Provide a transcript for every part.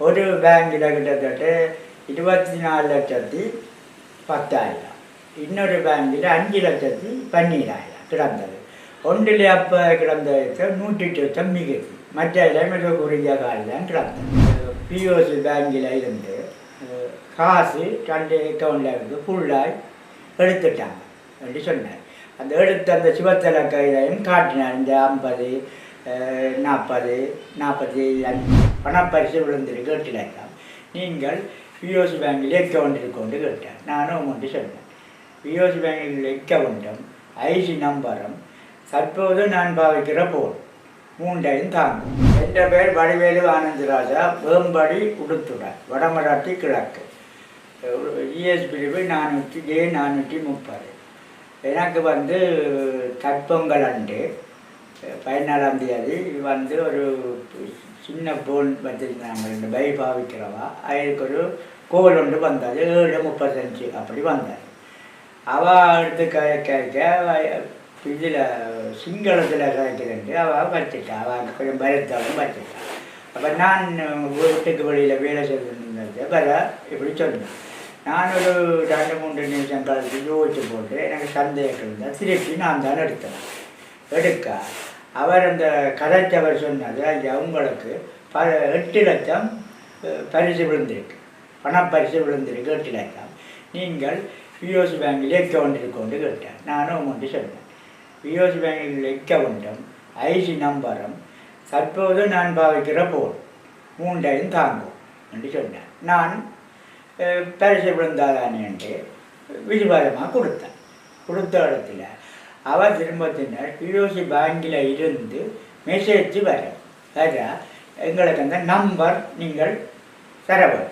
ஒரு பேங்கில் கிட்டத்தட்ட இருபத்தி நாலு லட்சத்தி பத்தாயிரம் இன்னொரு பேங்கில் அஞ்சு லட்சத்தி பன்னீராயிரம் கிடந்தது ஒன்றில் அப்போ கிடந்த நூற்றி லட்சம் மிகுதி மற்ற இடம் மிக குறுகிய காலம் கிடந்தது பிஓசி பேங்கில் இருந்து காசு ரெண்டு அக்கௌண்ட்டில் இருந்து ஃபுல்லாக எடுத்துட்டாங்க என்று சொன்னார் அந்த எடுத்த அந்த சிவத்தலை கையிலையும் காட்டினார் இந்த ஐம்பது நாற்பது நாற்பத்தி அஞ்சு பணப்பரிசு விழுந்திருக்கு கேட்டிலாம் நீங்கள் பிஓசி பேங்கில் அக்கௌண்ட் கொண்டு கேட்டேன் நானும் உங்கள்கிட்ட சொன்னேன். பிஓசி பேங்கில் அக்கௌண்ட்டும் ஐசி நம்பரும். தற்போது நான் பாவிக்கிற போல் மூண்டையும் தாங்கும். என்ற பேர் வடிவேலு ஆனந்தராஜா வேம்படி உடுத்துடன் வடமராட்டி கிழக்கு. இஎஸ் பிரிவு நானூற்றி ஏ நானூற்றி முப்பது. எனக்கு வந்து தற்பொங்கல் அன்று பதினாலாம் தேதி வந்து ஒரு சின்ன போன் வச்சுருந்தாங்க ரெண்டு பை பாவிக்கிறவா. அதுக்கு ஒரு கோவில் ஒன்று வந்தது ஏழு முப்பத்தஞ்சு அப்படி வந்தார் அவள் எடுத்து க கேட்க இதில் சிங்களத்தில் கதைக்கிறேன்ட்டு அவள் வச்சுட்டா அவள் கொஞ்சம் பயத்தாலும் வச்சுட்டா அப்போ நான் வீட்டுக்கு வெளியில் வேலை செய்திருந்தது வர இப்படி சொன்னேன். நான் ஒரு ரெண்டு மூன்று நிமிஷம் கழித்து யோசிச்சு போட்டு எனக்கு சந்தேகம் இருந்தால் திருப்பி நான் தான் எடுத்தேன். எடுக்க. அவர் அந்த கதைச்சவர் சொன்னது ஐயா உங்களுக்கு ப எட்டு லட்சம் பரிசு விழுந்திருக்கு. பணப்பரிசு விழுந்திருக்கு எட்டு லட்சம். நீங்கள் பிஓசி பேங்கில் அக்கௌண்ட் இருக்கொண்டு கேட்டேன் நானும் உங்கள்கிட்ட சொன்னேன். பிஓசி பேங்கில் அக்கௌண்ட்டும் ஐசி நம்பரும். தற்போது நான் பாவிக்கிற போல் மூண்டையும் தாங்கும் என்று சொன்னேன் நான் அஹ், பரிசு விழுந்தாதானேன்ட்டு விசுவாசமாக கொடுத்தேன். கொடுத்த இடத்துல அவர் திரும்பத்தினர் தின்னர் பிஓசி பேங்கில் இருந்து மெசேஜ் வர வர எங்களுக்கு அந்த நம்பர் நீங்கள் தரவர்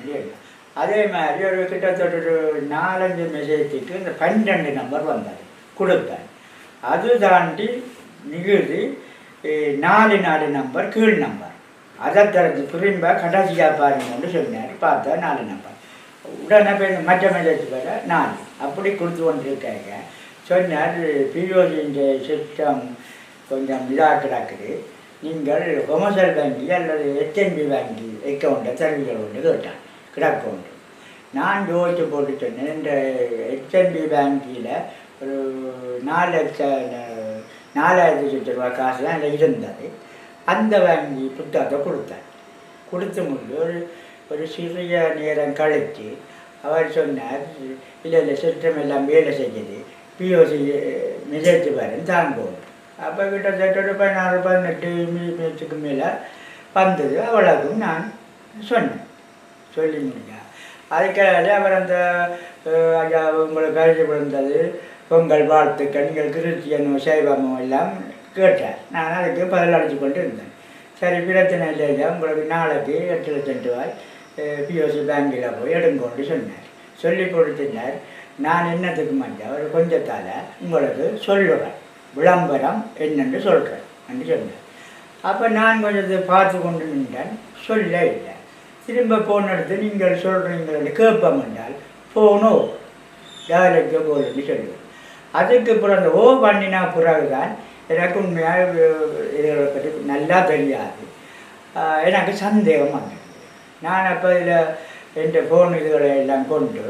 இல்லையா? அதே மாதிரி ஒரு கிட்டத்தட்ட ஒரு நாலஞ்சு மெசேஜுக்கு இந்த பன்னெண்டு நம்பர் வந்தார் கொடுத்தார். அது தாண்டி மிகுதி நாலு நாலு நம்பர் கீழ் நம்பர். அதை திறந்து திரும்ப கடைசியாக பாருங்கன்னு சொன்னார். பார்த்தா நாலு நம்பர். உடனே போய் மற்ற மெசேஜ் வர நாலு. அப்படி கொடுத்து கொண்டு இருக்காங்க சொன்னார் பிஓசின்ற சிஸ்டம் கொஞ்சம் இதாக கிடக்குது நீங்கள் கொமர்ஷியல் வங்கி அல்லது ஹெச்என்பி வங்கி அக்கௌண்ட்டை தருவீர்கள் ஒன்று கேட்டான் கிடக்கு கிடக்கவுண்ட் நான் யோசிச்சு போட்டு சொன்னேன் இந்த ஹெச்என்பி வங்கியில் ஒரு நாலு லட்சம் நாலாயிரத்தி சொச்ச ரூபா காசு தான் அதில் இருந்தது. அந்த வங்கி புத்தகத்தை கொடுத்தேன் கொடுத்து முடிஞ்சு ஒரு ஒரு சிறிய நேரம் கழித்து அவர் சொன்னார் இல்லை இல்லை சிஸ்டம் எல்லாம் வேலை செஞ்சது பிஓசி மெசேஜ் தான் போகும் அப்போ கிட்டத்தட்ட ஒரு பதினாறு பதினெட்டு மினிட்ஸுக்கு மேலே வந்தது அவ்வளவுக்கும் நான் சொன்னேன் சொல்லி முடிஞ்சா அதுக்காக அவர் அந்த ஐயா உங்களுக்கு பரிசு விழுந்தது பொங்கல் வாழ்த்துக்கள் நீங்கள் கிறிஸ்டியனும் சைவமும் எல்லாம் கேட்டார் நான் அதுக்கு பதில் அடித்து கொண்டு இருந்தேன் சரி பிரச்சனை இல்லையா உங்களுக்கு நாளைக்கு எட்டு லட்சம் ரூபாய் பிஓசி பேங்கில் போய் எடுங்கோன்னு சொன்னார் சொல்லி கொடுத்தினார் நான் என்னத்துக்கு மாட்டேன் ஒரு கொஞ்சத்தால் உங்களுக்கு சொல்லுவேன். விளம்பரம் என்னென்று சொல்கிறேன் என்று சொன்னேன் அப்போ நான் கொஞ்சத்தை பார்த்து கொண்டு நின்றேன். சொல்ல இல்லை. திரும்ப போன் எடுத்து நீங்கள் சொல்கிறீங்களே கேட்போம் என்றால் போனோ யாருக்கு போகலன்னு சொல்லுவேன். அதுக்கு பிறகு அந்த ஓ பண்ணினா பிறகுதான் எனக்கு உண்மையாக இதை பற்றி நல்லா தெரியாது. எனக்கு சந்தேகம் வந்தது. நான் அப்போ இதில் என் ஃபோன் இதுகளை எல்லாம் கொண்டு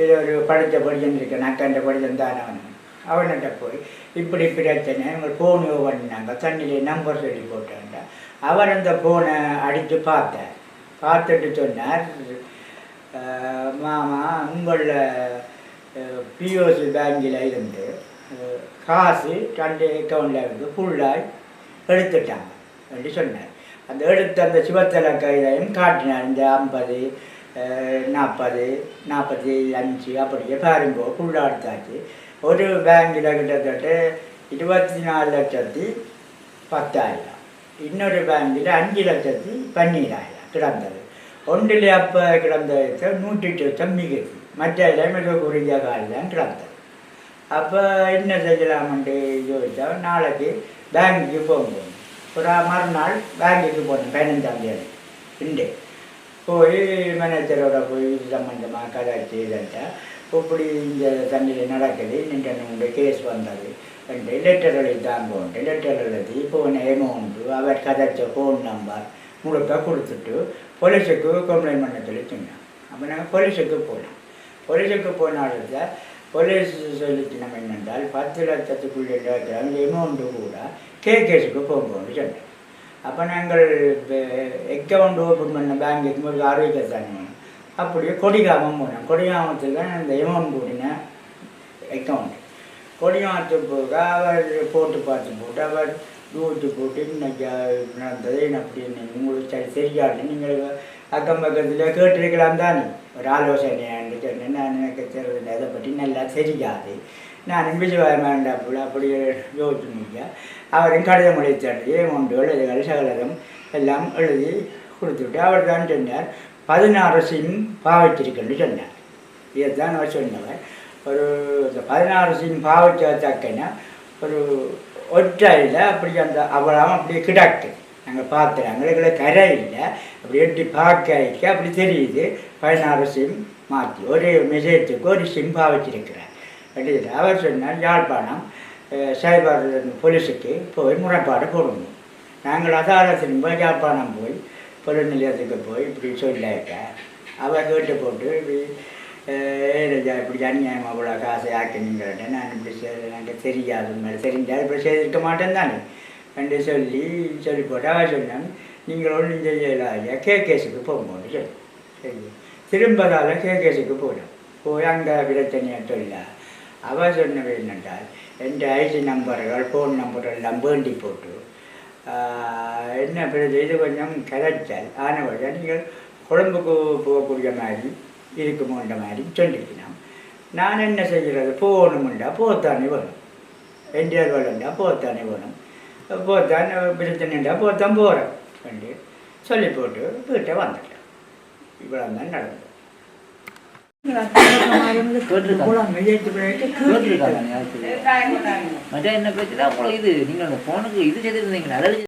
இது ஒரு படித்த படிச்சன் இருக்கேன் நக்கண்ட படிச்சன் தானே அவன். அவன்கிட்ட போய் இப்படி பிரச்சனை இவங்க ஃபோன் பண்ணினாங்க தண்ணியிலே நம்பர் சொல்லி போட்டாங்க. அவர் அந்த ஃபோனை அடித்து பார்த்தார். பார்த்துட்டு சொன்னார் மாமா உங்களில் பிஓசி பேங்கில் இருந்து காசு ரெண்டு அக்கௌண்ட்டில் இருந்து ஃபுல்லாக எடுத்துட்டாங்க. அப்படி சொன்னார். அந்த எடுத்த அந்த சிவத்தலை கைதையும் காட்டினார் இந்த ஐம்பது நாற்பது நாற்பத்தி அஞ்சு அப்படியே பாருங்கோ உள்ளாடுத்தாச்சு ஒரு பேங்கில் கிட்டத்தட்ட இருபத்தி நாலு லட்சத்தி பத்தாயிரம் இன்னொரு பேங்கில் அஞ்சு லட்சத்தி பன்னீராயிரம் கிடந்தது ஒன்றில் அப்போ கிடந்த நூற்றி லட்சம் மிகுதி மற்ற மிக குறுகிய காலம் கிடந்தது அப்போ என்ன செய்யலாம்னு யோசிச்சா நாளைக்கு பேங்குக்கு போகணும் ஒரு மறுநாள் பேங்குக்கு போனேன் பதினஞ்சாம் தேதி இண்டு போய் மேனேஜரோட போய் இது சம்மந்தமாக கதாச்சு இதன்ட்டா இப்படி இந்த தண்ணியில் நடக்குது நின்று கேஸ் வந்தது. ரெண்டு லெட்டர் எழுதிதான் தாங்க லெட்டர் எழுதி போன அமௌண்ட்டு அவர் கதைச்ச ஃபோன் நம்பர் முழுக்க கொடுத்துட்டு போலீஸுக்கு கம்ப்ளைண்ட் பண்ண சொல்லி சொன்னேன். அப்போ நாங்கள் போலீஸுக்கு போனோம். போலீஸுக்கு போனால போலீஸ் சொல்லிச்சு நம்ம என்னென்றால் பத்து லட்சத்துக்குள்ளே அந்த அமௌண்ட்டு கூட கே கேஸுக்கு போகும்போது சொன்னேன். அப்போ நாங்கள் எக்கவுண்ட் ஓப்பன் பண்ண பேங்க் ஒரு ஆரோக்கிய தானே அப்படியே கொடிகாமம் போனேன். கொடிகாமத்தில் தான் அந்த எமௌண்ட் போட்டினேன் அக்கௌண்ட் கொடியாத்து போக அவர் போட்டு பார்த்து போட்டு அவர் தூத்து போட்டு இன்னைக்கு நடந்தது அப்படின்னு உங்களுக்கு சரி சரியாது நீங்கள் அக்கம் பக்கத்தில் கேட்டிருக்கலாம் தானே. ஒரு ஆலோசனை சொன்னேன் நான் எனக்கு தெரிஞ்ச அதை பற்றி நல்லா தெரியாது. நான் விஜயவாய் வேண்டாப்புல அப்படி யோசிச்சு முடியா அவரும் கடிதம் எழுதி அமௌண்ட்டுகள் இதுகள் சகலரும் எல்லாம் எழுதி கொடுத்துட்டு அவர் தான் சொன்னார். பதினாறு சிம் பாவிச்சிருக்குன்னு சொன்னார். இதைத்தான் அவர் சொன்னவர். ஒரு பதினாறு சிம் பாவிச்ச ஒரு ஒற்றையில் அப்படி அந்த அவளாம் அப்படியே கிடக்கு. நாங்கள் பார்த்துறாங்க எங்களை கரை இல்லை. அப்படி எட்டி பார்க்க அப்படி தெரியுது. பதினாறு சிம் மாற்றி. ஒரு மெசேஜுக்கு ஒரு சிம் பாவிச்சிருக்கிறார் எழுதிட்டு அவர் சொன்னால் யாழ்ப்பாணம் அஹ், சைபர் போலீஸுக்கு போய் முறைப்பாடு போடணும் நாங்கள் அதாரத்தின் போய் யாழ்ப்பாணம் போய் பொருள் நிலையத்துக்கு போய் இப்படி சொல்லியிருக்க அவர் கேட்டு போட்டு இப்படி ஏழு இப்படி அநியாயமாக அவ்வளோ காசை ஆக்கினீங்கள்ட்ட நான் இப்படி நாங்கள் தெரியாது மாதிரி தெரிஞ்சால் இப்படி செய்திருக்க மாட்டேன் தானே? என்று சொல்லி சொல்லி போட்டு அவன் சொன்னான் நீங்கள் ஒன்றும் செய்யலாயா கேகேஸுக்கு போகும்போது சொல்லி. சரி. திரும்பதால கேகேஸுக்கு போனோம் போய் அங்கே பிரச்சனையை சொல்ல அவ சொன்னது என்னென்றால் என் ஐடி நம்பர்கள் ஃபோன் நம்பர் எல்லாம் வேண்டி போட்டு என்ன பிறகு இது கொஞ்சம் கிடைச்சால் ஆனவர்கள் நீங்கள் கொழம்புக்கு போகக்கூடிய மாதிரி இருக்குமோன்ற மாதிரி சொல்லிக்கலாம் நான் என்ன செய்கிறது? போகணுமுண்டா போத்தானே வேணும். என்டிஆர் வேணுண்டா போத்தானே வேணும். போத்தான் பிரச்சனைண்டா போத்தான் போகிறேன் சொல்லி சொல்லி போட்டு வீட்டை வந்துட்டேன். இவ்வளோ தான் நடந்தது. மற்ற என்ன பிரச்சனை உங்களுக்கு இது நீங்கள் அந்த ஃபோனுக்கு இது செய்திருந்தீங்களா அதாவது